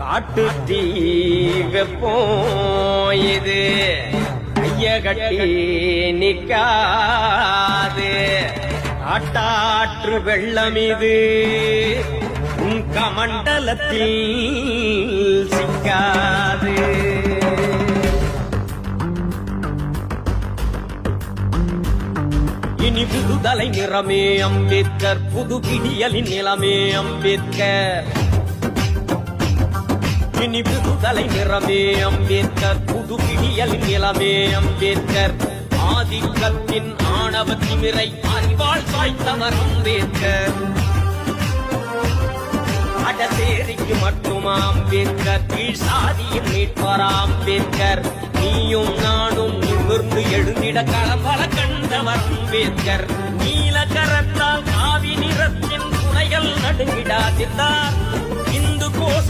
காட்டு தீ வெப்பம் இது கைய கட்டி நிக்காது. காட்டாற்று வெள்ளம் இது. உன் கமண்டலத்தில் சிக்காது. இனி புதுதலை நிறமே அம்பேத்கர் புது கிடியலின் நிலமே அம்பேத்கர். இனி புதுதலை நிறமே அம்பேத்கர் புது பிடியல் நிலமே அம்பேத்கர். ஆதிக்கத்தின் ஆணவ திமிரை அறிவாள் சாய்த்தவர் அம்பேத்கர். அடசேரிக்கு மட்டுமா அம்பேத்கர்? கீழ் சாதியில் மீட்பாரா அம்பேத்கர்? நீயும் நானும் நிமிர்ந்து எழுந்திட களம்பல கண்டவர் அம்பேத்கர். நீல கரத்தால் காவி நிறத்தின் துணைகள் நடுங்கிடாதிருந்தார்.